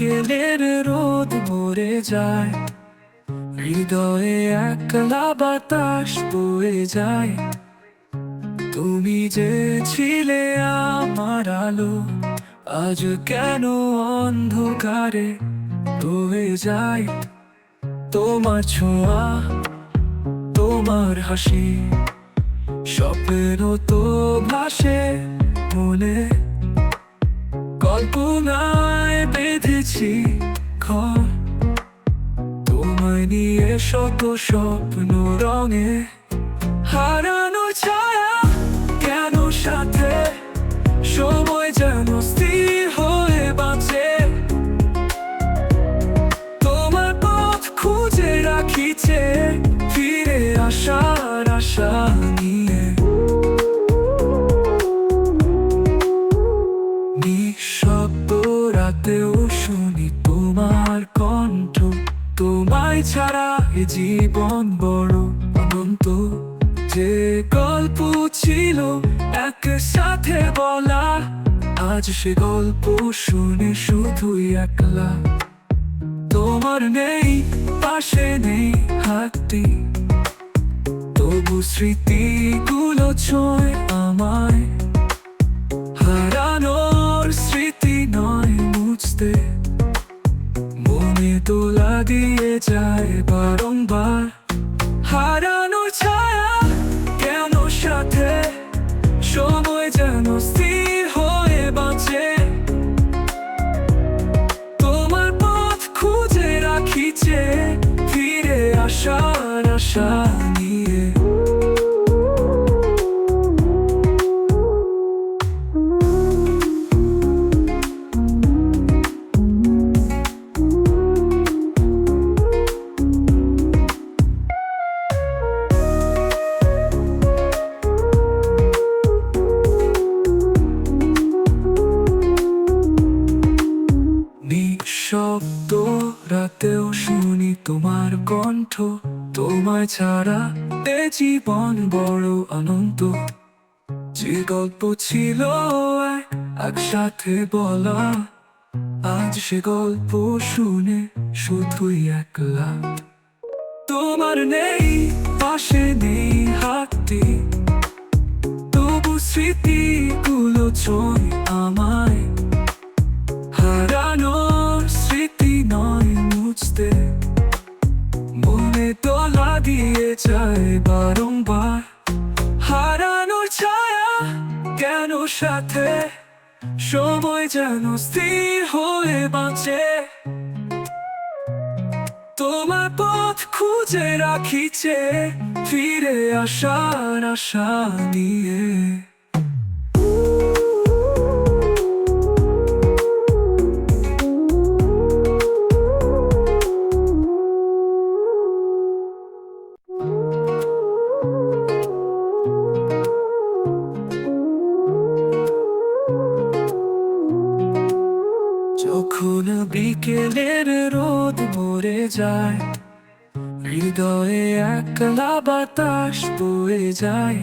বিকেলের রোদ মরে যায়। হৃদয়ে একলা বাতাস বয়ে যায়। তুমি যে ছিলে আমার আলো, আজ কেন অন্ধকারে রয়ে যায়? তোমার ছোঁয়া, তোমার হাসি স্বপ্ন তো ভাসে মনে। কল্পনায় ঘর তোমায় নিয়ে শত স্বপ্ন রঙে হারানো ছায়া কেন সাথে? সময় যেন স্থির এ জীবন বড়, অনন্ত। যে গল্প ছিল একসাথে বলা, আজ সে গল্প শুনে শুধুই একলা। তোমার নেই, পাশে নেই হাতটি। তবু স্মৃতিগুলো ছয় আমায়। ফিরে আসার আশা নিয়ে নিঃশব্দ রাতেও শুনি তোমার কণ্ঠ। তোমায় ছাড়া এ জীবন বড় আনন্দ। যে গল্প ছিল একসাথে বলা, আজ সে গল্প শুনে শুধুই একলা। তোমার নেই, পাশে নেই হাতটি। তবু স্মৃতিগুলো ছয় সাথে সময় যেন স্থির হয়ে বাঁচে। তোমার পথ খুঁজে রাখিছে ফিরে আসার আশা নিয়ে বিকেলের রোদ মরে যায়। হৃদয়ে একলা বাতাস বয়ে যায়।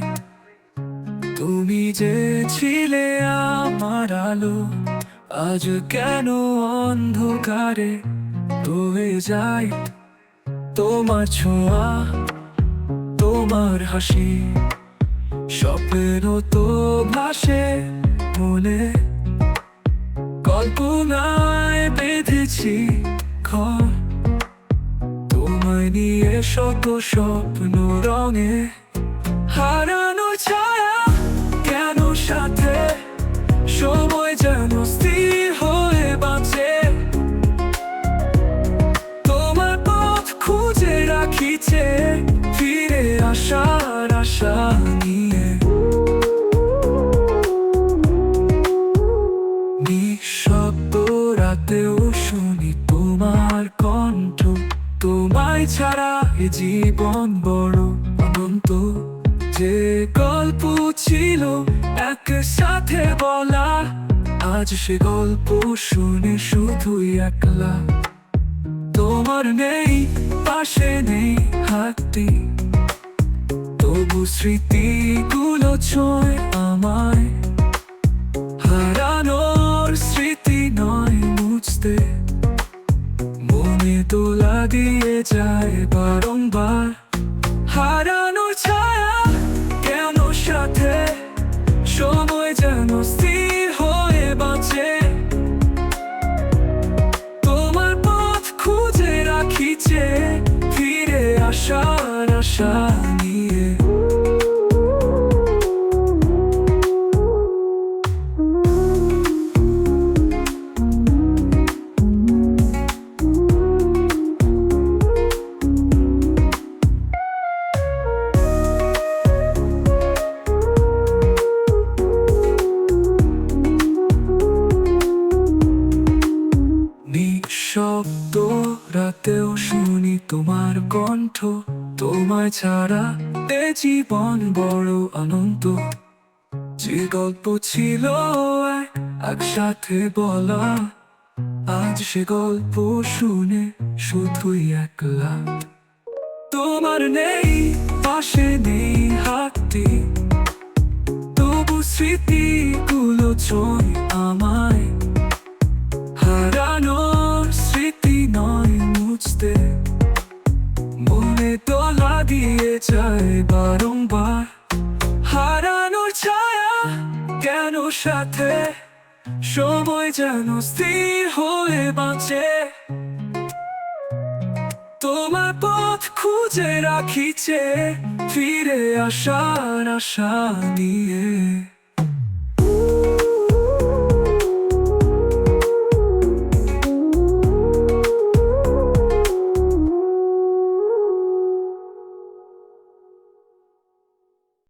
তুমি যে ছিলে আমার আলো, আজ কেন অন্ধকারে রয়ে যায়? তোমার ছোঁয়া, তোমার হাসি, স্বপ্ন তো ভাসে মনে। কল্পনায় বেঁধেছি ঘর। তোমায় নিয়ে শত স্বপ্ন রঙে। হারানো ছায়া কেন সাথে? সময় নিঃশব্দ রাতেও শুনি তোমার কণ্ঠ। তোমায় ছাড়া এ জীবন বড় অনন্ত। যে গল্প ছিল একসাথে বলা, আজ সে গল্প শুনে শুধুই একলা। তোমার নেই, পাশে নেই হাতটি। তবু স্মৃতিগুলো ছয় আমায় রাতেও শুনি তোমার কণ্ঠ। তোমায় ছাড়া এ জীবন বড় আনন্দ। যে গল্প ছিল একসাথে বলা, আজ সে গল্প শুনে শুধুই একলা। তোমার নেই, পাশে নেই হাতটি। তবু স্মৃতিগুলো ছয় আমায়। সময় যেন স্থির হয়ে বাঁচে। তোমার পথ খুঁজে রাখিছে ফিরে আসার আশা নিয়ে।